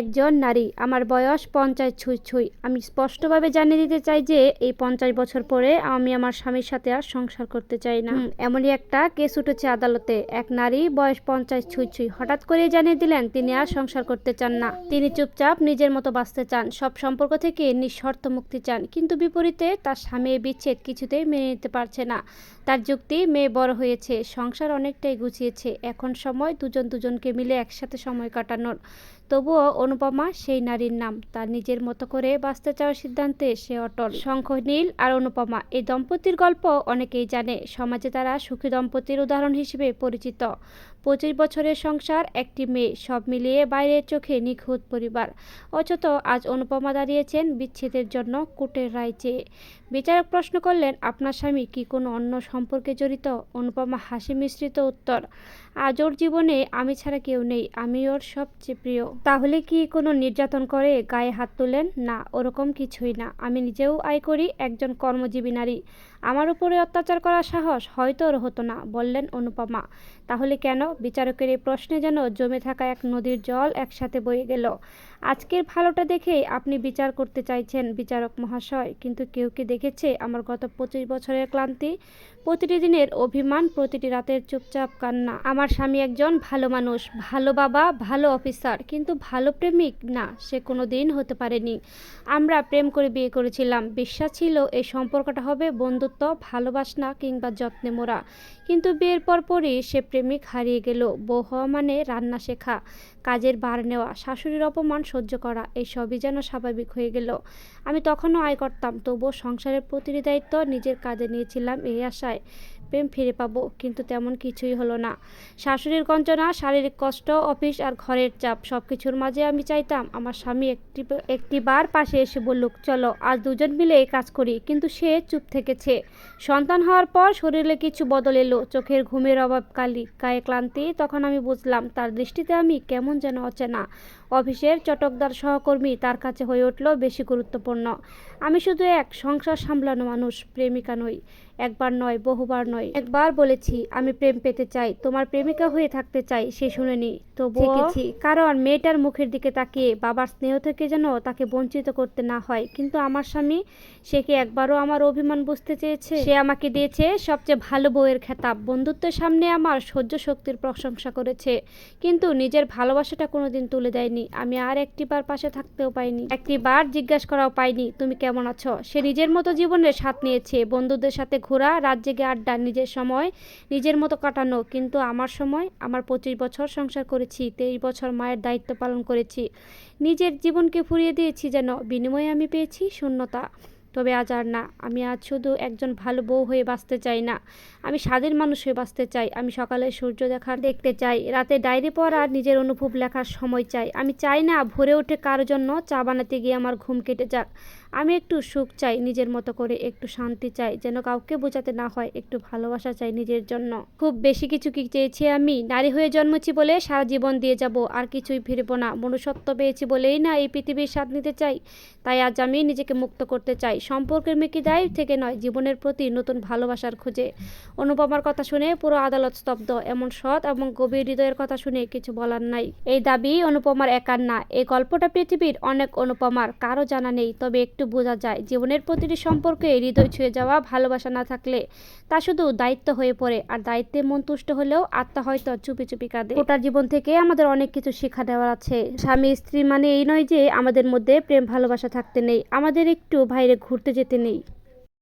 একজন নারী। আমার বয়স পঞ্চাশ ছুঁই ছুঁই। আমি স্পষ্টভাবে জানিয়ে দিতে চাই যে এই পঞ্চাশ বছর পরে আমি আমার স্বামীর সাথে আর সংসার করতে চাই না। এমনই একটা কেস উঠেছে আদালতে। এক নারী বয়স পঞ্চাশ ছুঁই ছুঁই হঠাৎ করে জানিয়ে দিলেন তিনি আর সংসার করতে চান না। তিনি চুপচাপ নিজের মতো বাঁচতে চান। সব সম্পর্ক থেকে নিঃশর্ত মুক্তি চান। কিন্তু বিপরীতে তার স্বামী বিচ্ছেদ কিছুতেই মেনে নিতে পারছে না। তার যুক্তি মেয়ে বড় হয়েছে। সংসার অনেকটাই গুছিয়েছে। এখন সময় দুজন দুজনকে মিলে একসাথে সময় কাটানোর। তবুও অনুপমা সেই নারীর নাম। তার নিজের মতো করে বাঁচতে চাওয়ার সিদ্ধান্তে সে অটল। শঙ্খ, নীল আর অনুপমা এই দম্পতির গল্প অনেকেই জানে। সমাজে তারা সুখী দম্পতির উদাহরণ হিসেবে পরিচিত। পঁচিশ বছরের সংসার, একটি মেয়ে, সব মিলিয়ে বাইরের চোখে নিখুঁত পরিবার। অথচ আজ অনুপমা দাঁড়িয়েছেন বিচ্ছেদের জন্য কোর্টের রায় চেয়ে বিচারক প্রশ্ন করলেন, আপনার স্বামী কি কোনো অন্য সম্পর্কে জড়িত? অনুপমা হাসি মিশ্রিত উত্তর আজ ওর জীবনে আমি ছাড়া কেউ নেই। আমি ওর সবচেয়ে প্রিয়। তাহলে কি কোনো নির্যাতন করে গায়ে হাত তোলেন? না, ওরকম কিছুই না। আমি নিজেও আয় করি, একজন কর্মজীবী নারী। আমার উপরে অত্যাচার করার সাহস হয়তো ওর হতো না, বললেন অনুপমা। তাহলে কেন? বিচারকের এই প্রশ্নে যেন জমে থাকা এক নদীর জল একসাথে বয়ে গেল। আজকের ভালোটা দেখেই আপনি বিচার করতে চাইছেন, বিচারক মহাশয়। কিন্তু কেউ কি দেখেছে আমার গত পঁচিশ বছরের ক্লান্তি? প্রতিটি দিনের অভিমান, প্রতিটি রাতের চুপচাপ কান্না। আমার স্বামী একজন ভালো মানুষ, ভালো বাবা, ভালো অফিসার। কিন্তু ভালো প্রেমিক, না, সে কোনো দিন হতে পারেনি। আমরা প্রেম করে বিয়ে করেছিলাম। বিশ্বাস ছিল এই সম্পর্কটা হবে বন্ধুত্ব, ভালোবাসনা কিংবা যত্নে মোরা কিন্তু বিয়ের পরপরই সে প্রেমিক হারিয়ে গেল। বউ হওয়া মানে রান্না শেখা, কাজের বার নেওয়া, শাশুড়ির অপমান সহ্য করা এই সবই যেন স্বাভাবিক হয়ে গেল। আমি তখনও আয় করতাম, তবুও সংসারের প্রতিটি দায়িত্ব নিজের কাজে নিয়েছিলাম এই আশায়, প্রেম ফিরে পাবো, কিন্তু তেমন কিছুই হলো না। শাশুড়ির গঞ্জনা শারীরিক কষ্ট, অফিস আর ঘরের চাপ সব কিছুর মাঝে আমি চাইতাম আমার স্বামী একটি একটি বার পাশে এসে বলল চলো, আজ দুজন মিলে এই কাজ করি। কিন্তু সে চুপ থেকেছে। সন্তান হওয়ার পর শরীরে কিছু বদল এলো। চোখের ঘুমের অভাব, কালি গায়ে ক্লান্তি। তখন আমি বুঝলাম, তার দৃষ্টিতে আমি কেমন যেন অচেনা। অফিসের চটকদার সহকর্মী তার কাছে হয়ে উঠল বেশি গুরুত্বপূর্ণ। আমি শুধু এক সংসার সামলানো মানুষ প্রেমিকা নই। একবার নয় বহুবার নয়। একবার বলেছি আমি প্রেম পেতে চাই। তোমার প্রেমিকা হয়ে থাকতে চাই সে শুনেনি তো থেকেছি। কারণ মেয়েটার মুখের দিকে তাকিয়ে বাবার স্নেহ থেকে যেন তাকে বঞ্চিত করতে না হয়। কিন্তু আমার স্বামী সে কি একবারও আমার অভিমান বুঝতে চেয়েছে? সে আমাকে দিয়েছে সবচেয়ে ভালো বউয়ের খেতাব। বন্ধুত্বের সামনে আমার সহ্য শক্তির প্রশংসা করেছে। কিন্তু নিজের ভালোবাসাটা কোনোদিন তুলে দেয়নি। আমি আর একটিবার পাশে থাকতেও পাইনি একটিবার জিজ্ঞাসা করাও পাইনি, তুমি কেমন আছো? সে নিজের মতো জীবনের সাথ নিয়েছে। বন্ধুদের সাথে ঘোরা, রাত জেগে আড্ডা, নিজের সময় নিজের মতো কাটানো। কিন্তু আমার সময়, আমার পঁচিশ বছর সংসার করেছি, তেইশ বছর মায়ের দায়িত্ব পালন করেছি। নিজের জীবনকে ফুরিয়ে দিয়েছি যেন বিনিময়ে আমি পেয়েছি শূন্যতা। তবে আজ আর না। আমি আজ শুধু একজন ভালো বউ হয়ে বাঁচতে চাই না। আমি স্বাধীন মানুষ হয়ে বাঁচতে চাই। আমি সকালে সূর্য দেখার দেখতে চাই। রাতে ডায়েরি পড়ার নিজের অনুভব লেখার সময় চাই। আমি চাই না ভোরে উঠে কারোর জন্য চা বানাতে গিয়ে আমার ঘুম কেটে যাক। আমি একটু সুখ চাই, নিজের মতো করে একটু শান্তি চাই, যেন কাউকে বোঝাতে না হয়, একটু ভালোবাসা চাই নিজের জন্য। খুব বেশি কিছু কি চেয়েছি আমি? নারী হয়ে জন্মেছি বলে সারা জীবন দিয়ে যাব, আর কিছুই ফিরবো না। মনুষ্যত্ব পেয়েছি বলেই না এই পৃথিবীর স্বাদ নিতে চাই। তাই আজ আমি নিজেকে মুক্ত করতে চাই। সম্পর্কের মেকি দায় থেকে নয়, জীবনের প্রতি নতুন ভালোবাসার খোঁজে। অনুপমার কথা শুনে পুরো আদালত স্তব্ধ। এমন সৎ এবং গভীর হৃদয়ের কথা শুনে কিছু বলার নাই। এই দাবি অনুপমার একার না। এই গল্পটা পৃথিবীর অনেক অনুপমার, কারও জানা নেই, তবে বোঝা যায়। জীবনের প্রতিটি সম্পর্কে হৃদয় ছুঁয়ে যাওয়া, ভালোবাসা না থাকলে তা শুধু দায়িত্ব হয়ে পড়ে। আর দায়িত্বে মন তুষ্ট হলেও আত্মা হয়তো চুপি চুপি কাঁদে। ওটার জীবন থেকে আমাদের অনেক কিছু শিক্ষা দেওয়ার আছে। স্বামী, স্ত্রী মানে এই নয় যে আমাদের মধ্যে প্রেম, ভালোবাসা থাকতে নেই। আমাদের একটু বাইরে ঘুরতে যেতে নেই।